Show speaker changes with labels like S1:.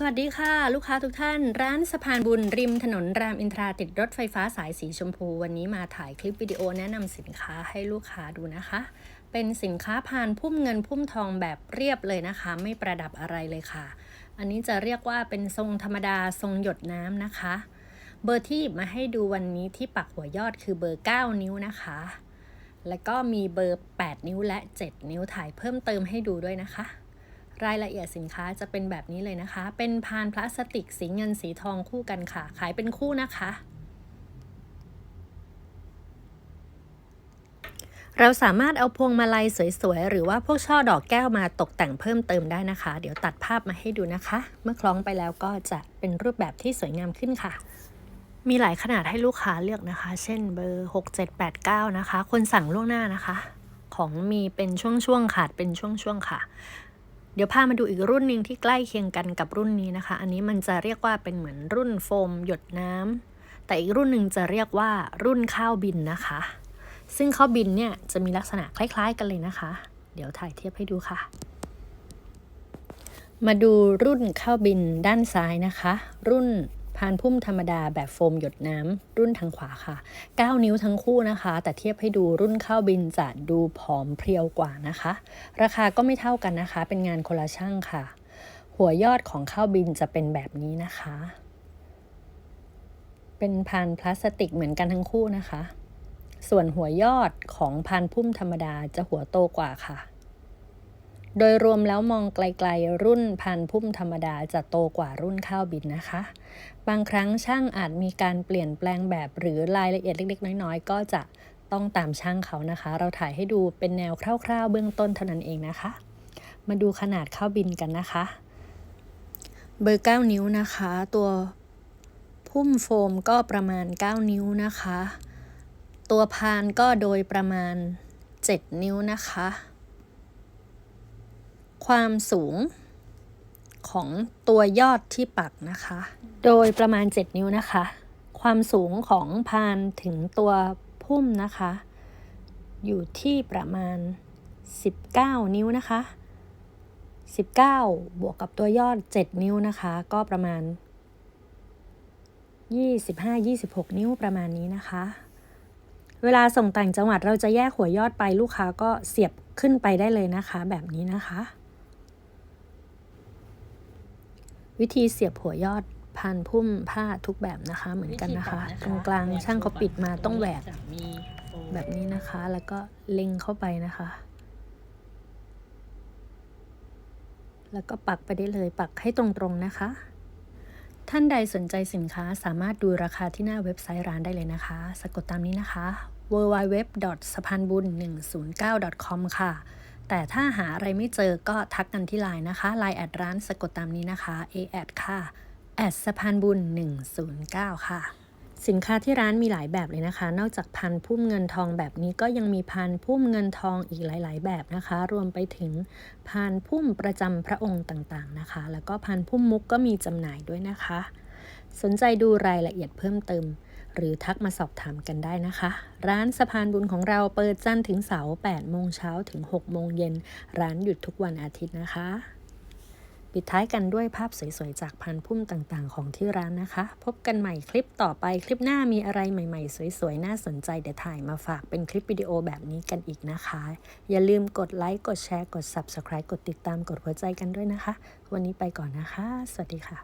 S1: สวัสดีค่ะ ลูกค้าทุกท่าน ร้านสะพานบุญริมถนนรามอินทราติดรถไฟฟ้าสายสีชมพู วันนี้มาถ่ายคลิปวิดีโอแนะนำสินค้าให้ลูกค้าดูนะคะ เป็นสินค้าพานพุ่มเงินพุ่มทองแบบเรียบเลยนะคะ ไม่ประดับอะไรเลยค่ะ อันนี้จะเรียกว่าเป็นทรงธรรมดาทรงหยดน้ำนะคะ เบอร์ที่มาให้ดูวันนี้ที่ปักหัวยอดคือเบอร์ 9 นิ้วนะคะ แล้วก็มีเบอร์ 8 นิ้วและ 7 นิ้วถ่ายเพิ่มเติมให้ดูด้วยนะคะ รายละเอียดสินค้าจะเป็นแบบนี้เลยนะคะ เป็นพานพลาสติกสีเงินสีทองคู่กันค่ะ ขายเป็นคู่นะคะเราสามารถเอาพวงมาลัยสวยๆ หรือว่าพวกช่อดอกแก้วมาตกแต่งเพิ่มเติมได้นะคะ เดี๋ยวตัดภาพมาให้ดูนะคะ เมื่อคล้องไปแล้วก็จะเป็นรูปแบบที่สวยงามขึ้นค่ะ มีหลายขนาดให้ลูกค้าเลือกนะคะ เช่นเบอร์ 6789 นะคะ คนสั่งล่วงหน้านะคะ ของมีเป็นช่วงๆ ขาดเป็นช่วงๆ ค่ะ เดี๋ยวพามาดูอีกรุ่นหนึ่งที่ใกล้เคียงกันกับรุ่นนี้นะคะ อันนี้มันจะเรียกว่าเป็นเหมือนรุ่นโฟมหยดน้ำแต่อีกรุ่นหนึ่งจะเรียกว่ารุ่นข้าวบินนะคะ ซึ่งข้าวบินเนี่ยจะมีลักษณะคล้ายๆ กันเลยนะคะ เดี๋ยวถ่ายเทียบให้ดูค่ะ มาดูรุ่นข้าวบินด้านซ้ายนะคะ รุ่น พานพุ่มธรรมดาแบบโฟมหยดน้ำรุ่นทางขวาค่ะ 9 นิ้วทั้งคู่นะคะ แต่เทียบให้ดูรุ่นข้าวบินจะดูผอมเพรียวกว่านะคะ ราคาก็ไม่เท่ากันนะคะ เป็นงานคนละช่างค่ะ หัวยอดของข้าวบินจะเป็นแบบนี้นะคะ เป็นพานพลาสติกเหมือนกันทั้งคู่นะคะ ส่วนหัวยอดของพานพุ่มธรรมดาจะหัวโตกว่าค่ะ โดยรวมแล้วมองไกลๆ รุ่นพันพุ่มธรรมดาจะโตกว่ารุ่นข้าวบินนะคะ บางครั้งช่างอาจมีการเปลี่ยนแปลงแบบหรือรายละเอียดเล็กๆ น้อยๆ ก็จะต้องตามช่างเขานะคะ เราถ่ายให้ดูเป็นแนวคร่าวๆ เบื้องต้นเท่านั้นเองนะคะ มาดูขนาดข้าวบินกันนะคะ เบอร์ 9 นิ้วนะคะ ตัวพุ่มโฟมก็ประมาณ 9 นิ้วนะคะ ตัวพานก็โดยประมาณ 7 นิ้วนะคะ ความสูงของตัวยอดที่ปักนะคะ โดยประมาณ 7 นิ้วนะคะ ความสูงของพานถึงตัวพุ่มนะคะ อยู่ที่ประมาณ 19 นิ้วนะคะ 19 บวกกับตัวยอด 7 นิ้วนะคะ ก็ประมาณ 25-26 นิ้วประมาณนี้นะคะ เวลาส่งต่างจังหวัดเราจะแยกหัวยอดไปลูกค้าก็เสียบขึ้นไปได้เลยนะคะ แบบนี้นะคะ วิธีเสียบหัวยอดพันพุ่มผ้าทุกแบบนะคะเหมือนกันนะคะ ตรงกลางช่างเขาปิดมาต้องแหวกแบบนี้นะคะ แล้วก็เล็งเข้าไปนะคะ แล้วก็ปักไปได้เลยปักให้ตรงๆนะคะ ท่านใดสนใจสินค้าสามารถดูราคาที่หน้าเว็บไซต์ร้านได้เลยนะคะ สะกดตามนี้นะคะ www. สะพานบุญ109 com ค่ะ แต่ถ้าหาอะไรไม่เจอก็ทักกันที่ไลน์นะคะไลน์แอดร้านสะกดตามนี้นะคะ a อดค่ะแอดสะพานบุญ 109 ค่ะ สินค้าที่ร้านมีหลายแบบเลยนะคะ นอกจากพันพุ่มเงินทองแบบนี้ก็ยังมีพันพุ่มเงินทองอีกหลาย ๆ แบบนะคะ รวมไปถึงพันพุ่มประจำพระองค์ต่างๆนะคะ แล้วก็พันพุ่มมุกก็มีจำหน่ายด้วยนะคะ สนใจดูรายละเอียดเพิ่มเติม หรือทักมาสอบถามกันได้นะคะ ร้านสะพานบุญของเราเปิดจันทร์ถึงเสาร์8โมงเช้าถึง 6 โมงเย็น ร้านหยุดทุกวันอาทิตย์นะคะ ปิดท้ายกันด้วยภาพสวยๆ จากพันพุ่มต่างๆ ของที่ร้านนะคะ พบกันใหม่คลิปต่อไปคลิปหน้ามีอะไรใหม่ๆ สวยๆ น่าสนใจเดี๋ยวถ่ายมาฝากเป็นคลิปวิดีโอแบบนี้กันอีกนะคะ อย่าลืมกดไลค์กดแชร์กด Subscribe กดติดตามกดหัวใจกันด้วยนะคะ วันนี้ไปก่อนนะคะ สวัสดีค่ะ